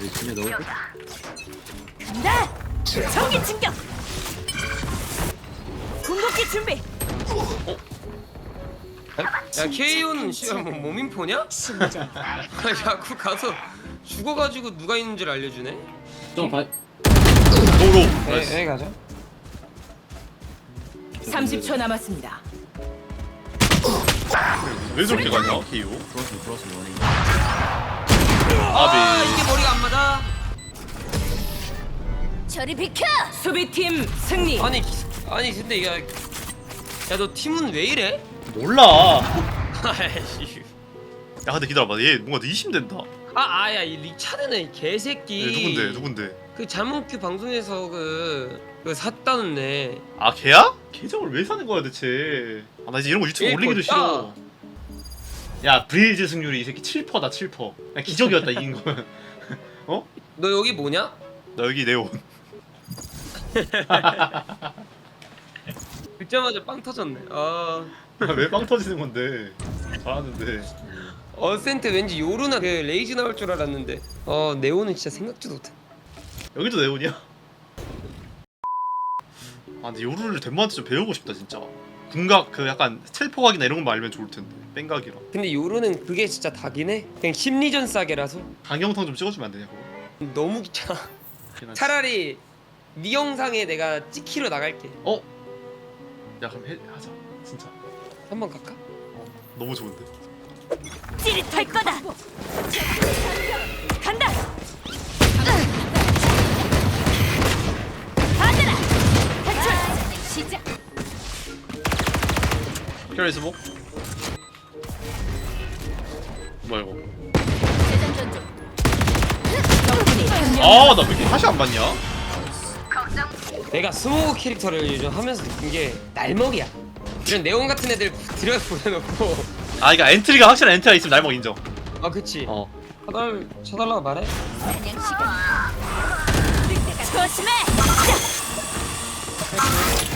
여기 진짜 넣을게. 간다! 전기 충격! 궁극기 준비! 야 KO는 씨발 뭐 몸인포냐? 심장 야그 가서 죽어가지고 누가 있는 줄 알려주네. 좀 봐. 도로. 네, 여기 가자. 30초 남았습니다. 왜 저렇게 가냐? KO. 플러스 플러스 원이. 아 이게 머리가 안 맞아. 저리 비켜! 수비팀 승리! 아니 아니 근데 야, 야너 팀은 왜 이래? 몰라. 아이씨. 야 근데 기다려봐. 얘 뭔가 의심된다. 아 아야 이 리차드네 이 개새끼. 얘 누군데? 누군데? 그 자몽큐 방송에서 그, 그 샀다는데. 아 걔야? 계정을 왜 사는 거야 대체? 아 나 이제 이런 거 유튜브 얘 올리기도 걷다. 싫어. 야 브리즈 승률이 이 새끼 7%다 7%. 야 기적이었다 이긴 거. 어? 너 여기 뭐냐? 나 여기 네온. 듣자마자 빵 터졌네. 아. 왜빵 터지는 건데? 잘하는데. 어센트 왠지 요루나 그 레이지 나올 줄 알았는데. 어 네오는 진짜 생각지도 못해. 여기도 네온이야? 아 근데 요루를 덴마한테 좀 배우고 싶다 진짜. 궁각 그 약간 스텔포각이나 이런 것만 알면 좋을 텐데. 뺑각이랑. 근데 요루는 그게 진짜 해. 그냥 심리전 싸게라서 강영상 좀 찍어주면 안 되냐고. 너무 귀찮아. 차라리 네 영상에 내가 찍히러 나갈게. 어? 야 그럼 해 하자. 진짜. 한번 갈까? 너무 좋은데. 찌릿할 거다! 간다! 받으라! 탈출! 시작! 캐리 스모? 뭐야 이거? 재장전 중. 적군이 한명 아나 왜 이렇게 다시 안 봤냐? 내가 스모그 캐릭터를 요즘 하면서 느낀 게 날먹이야. 이런 네온 같은 애들 들여 보내놓고. 아 그러니까 엔트리가 확실한 엔트리가 있으면 날먹 인정. 아 그치. 어. 차달 차달라고 말해. 조심해!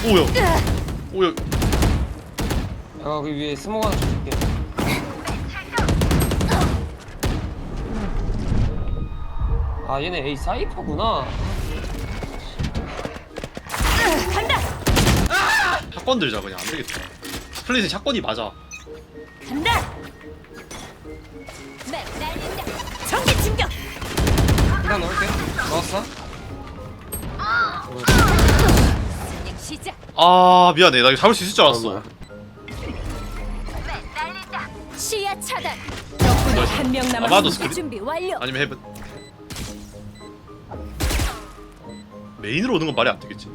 오야. 오야. 아, 그 위에 스모그 하나 줄게. 아, 얘네 A 사이퍼구나. 간다! 샷건 들자 그냥 안 되겠다. 스플릿은 샷건이 맞아. 간다! 맵 날린다! 전기 충격! 일단 넣을게. 넣었어? 시작! 아 미안해 나 이거 잡을 수 있을 줄 알았어. 시야 차단! 적군이 한 명 아마도 남았습니다. 스크린? 준비 완료! 아니면 헤븐. 메인으로 오는 건 말이 안 되겠지.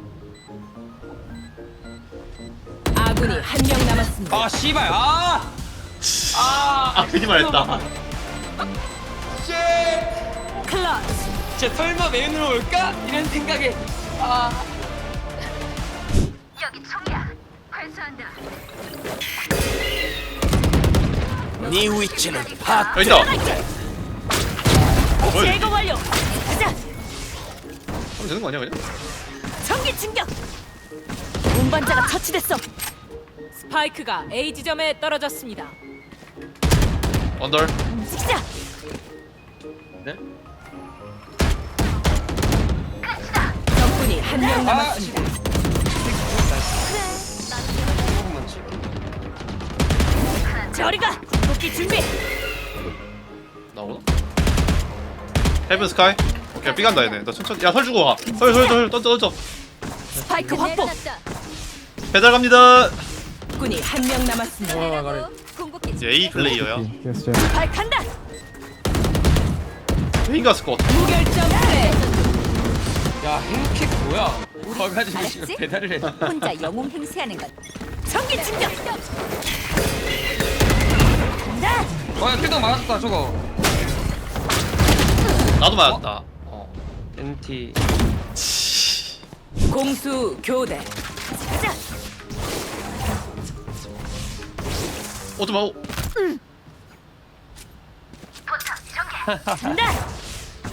아군이 한 명 남았습니다. 아, 씨발. 아! 아! 아 괜히 말했다. 쉣! 클러치! 진짜 설마 메인으로 올까? 이런 생각에. 아. 여기 총이야. 회수한다. 네 위치는 아 있다. 뭐야? 제거 완료. 가자. 하면 되는 거 아니야 그냥? 전기 충격. 운반자가 처치됐어. 스파이크가 A 지점에 떨어졌습니다. 언더. 움직이자. 네? 적군이 한명 아, 남았습니다. 저리가. 복귀 준비. 나오나? 헤븐 스카이. 오케이 삐 간다 얘네. 나 천천히. 야설 주고 가. 설설설 던져 던져. 스파이크 확보. 배달 갑니다. 적군이 한 명 남았습니다. 궁극기 이제 A 플레이어야. 스파이크 간다. 메인 갔을 것 같아. 무결점 플레이. 야, 행킥 뭐야? 와가지고 지금? 배달을 해. 혼자 영웅 행세하는 것. 전기 충격. 간다. 와, 야, 킬당 맞았다, 저거. 나도 맞았다. 어. NT. 공수 교대. 가자. 오지 마. 오.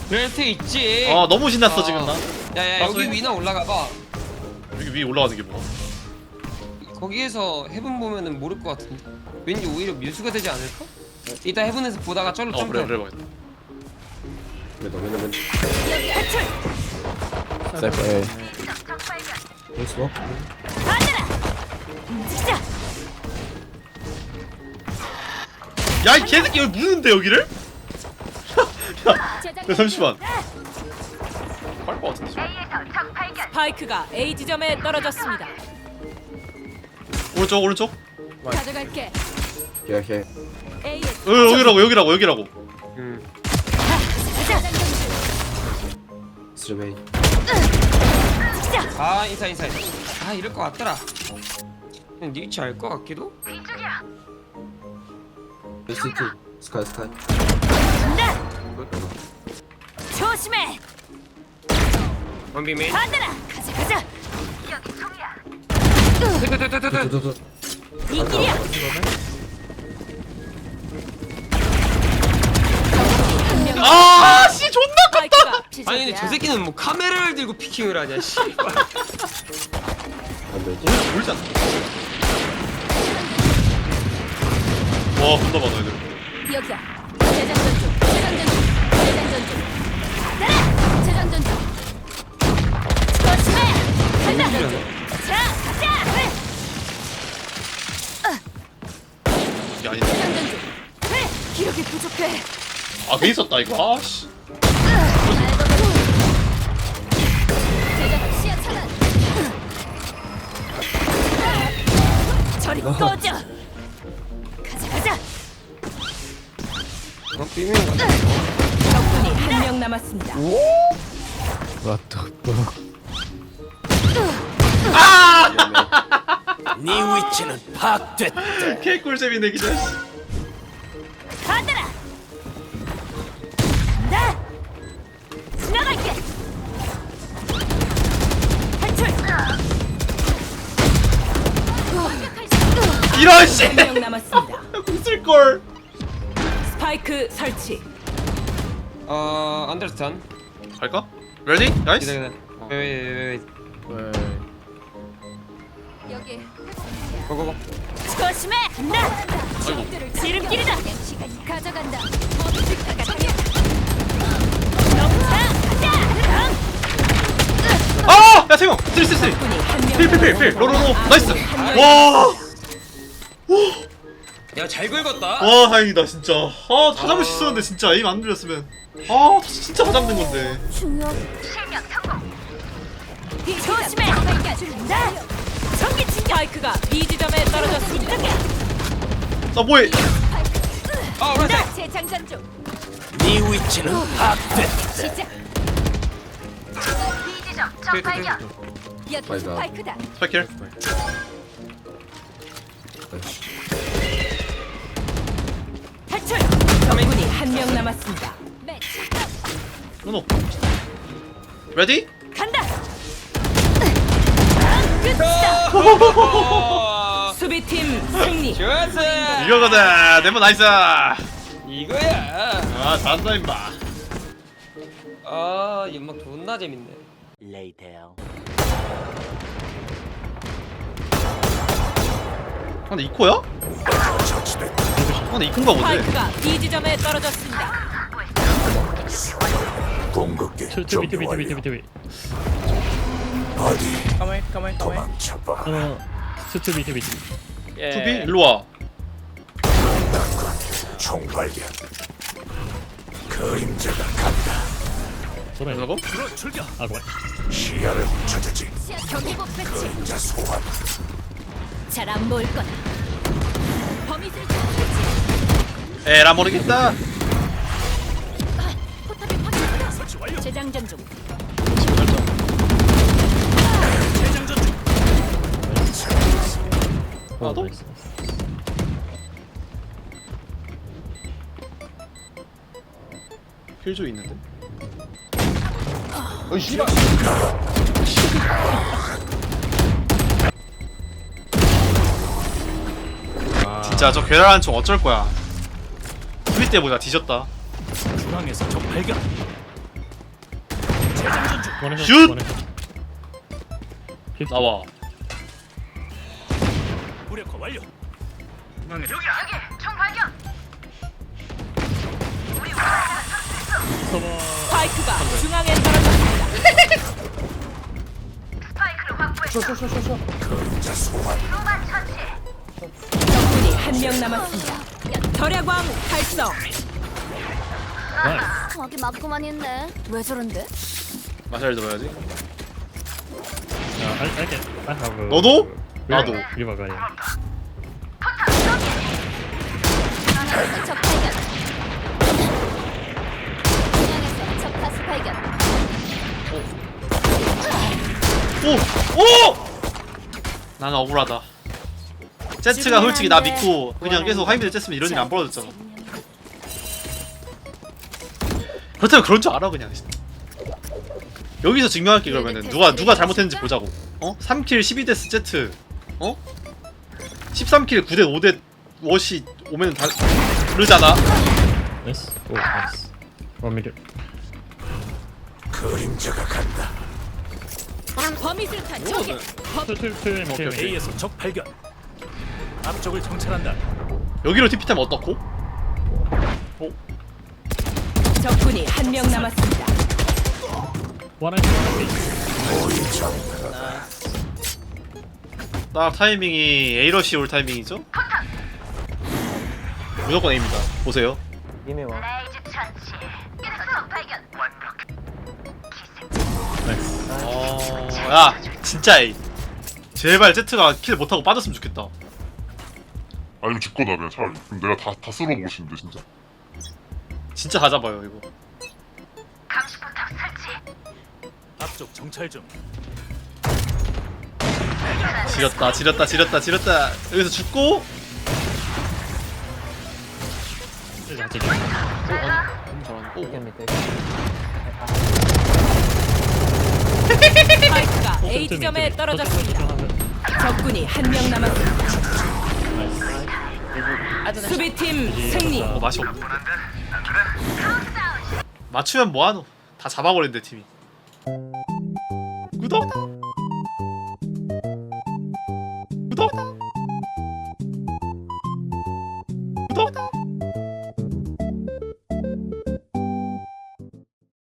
벨트 있지. 아 너무 신났어 지금 나. 야야 봤어? 여기 위나 올라가 봐. 여기 위에 올라가는 게 뭐야? 거기에서 해븐 보면은 모를 것 같은데. 왠지 오히려 뮤수가 되지 않을까? 이따 해븐에서 보다가 쩔로 어 그래 점프. 그래 봐야겠다. 왼쪽 여기 탈출. 사이퍼 에이. 움직이자. 야이 개새끼 여기 무는데 여기를? 야 잠시만 같은데 지금. 스파이크가 A 지점에 떨어졌습니다. 오른쪽 오른쪽 가져갈게. 오케이 오케이 A에 어, 여기라고 여기라고 여기라고 음. 스트레이 아 인사 인사 아 이럴 것 같더라 그냥 네 위치 알것 같기도? 시티 스카이 스카이. 조심해. 원비 메인 받아라. 가자 가자. 뜨뜨뜨뜨뜨 두두두 이 길이야. 아 씨 존나 스파이크가 아니 근데 저 새끼는 뭐 카메라를 들고 피킹을 하냐 씨발 안되지 보이지 않나? 와 존나 많아 애들 여기야. 재장전 중. 재장전 아걔 있었다 이거 아씨 시야 차단. 저리 꺼져. 가자 가자. 어? 적군이 한 명 남았습니다. 왔다 또 개꿀잼이네 기자 이런 씨. 한명 남았습니다. 웃을 걸. 스파이크 설치. 어 안데르스탄. 갈까? 레디? 나이스 기다려. 왜왜왜 여기. 고고고. 조심해. 나 지름길이다. 가져간다. 가자. 아! 야 세명. 쓰리 쓰리 쓰리 적군이 한 명 필 필 필 필 로로로. 나이스. 와 야 잘 긁었다 와 다행이다 진짜 아다 잡을 수 있었는데 진짜 에임 안 들렸으면 아 진짜 다 잡는 건데 중요. 실명 성공. 조심해. 나 전기 진격. 스파이크가 B 지점에 떨어졌습니다. 나 뭐해 아 오른쪽 나 재장전 중. 네 위치는. 시작. 비지점 적 발견. 여기 발견. 스파이크다. 스파이킬 한 명 남았습니다. 노노 레디? 간다. 끝이다. 어, 수비팀 승리. 좋았어 이거거든 네모 나이스 아 이거야 잘한다 임마 아 연막 존나 재밌네 아, 근데 이코야? 아, 근데 이코인가 보네 스파이크가 B 지점에 떨어졌습니다. 투비 투비 투비 투비 투비 가만히 가만히 가만히. 어 투비 투비 투비 투비? 일로와. 소라 뭐라고? 아 고마 시야 경계복 배치. 잘안 보일 거다. 범위를 설치. 에라 모르겠다 포탑이 파괴됐다. 재장전 중. 어 있는데? 진짜 저 괴랄한 총 어쩔 거야 투비 때 보자 뒤졌다 중앙에서 적 발견. 원해서 슛! 원해서 나와 무력화 완료. 중앙에 여기 총 발견. 우리 서버 스파이크가 중앙에 떨어졌습니다. 적군이 한 명 남았습니다. 활성. 나이스 거기 맞고만 있네. 왜 저런데? 마샬 들어야지 아, 하고 너도? 나도. 예적 발견. 적 다수 발견. 오! 오! 나는 억울하다 제트가 솔직히 나 믿고 그냥 계속 하이미드 쨌으면 이런 일이 안 벌어졌잖아 그렇다면 그런 줄 알아 그냥 여기서 증명할게 그러면은 누가 누가 잘못했는지 보자고 어? 3킬 12데스 제트 어? 13킬 9대 5대 워시 오면은 다 그러잖아 나이스 오 나이스 원 미들 그림자가 간다. 범위술탄 저기. 틀틀틀 오케이, 오케이. A에서 적 발견. 앞쪽을 정찰한다. 여기로 TP타면 어떻고? 적군이 한 명 남았습니다. 원할 딱 타이밍이 A러시 올 타이밍이죠? 무조건 A입니다. 보세요. 나이스. 어... 야 진짜 A. 제발 제트가 킬 못하고 빠졌으면 좋겠다 아니면 집거다 그냥 차라리 그럼 내가 다, 다 쓸어보고 싶은데 진짜 진짜 다 잡아요 이거 앞쪽 정찰 중. 지렸다 지렸다 지렸다 지렸다 여기서 죽고 스파이크가 A 지점에 떨어졌습니다. 적군이 한 명 남았습니다. 수비팀 승리. 어 맛이 없네. 맞추면 뭐하노? 다 잡아버린대 팀이. 구독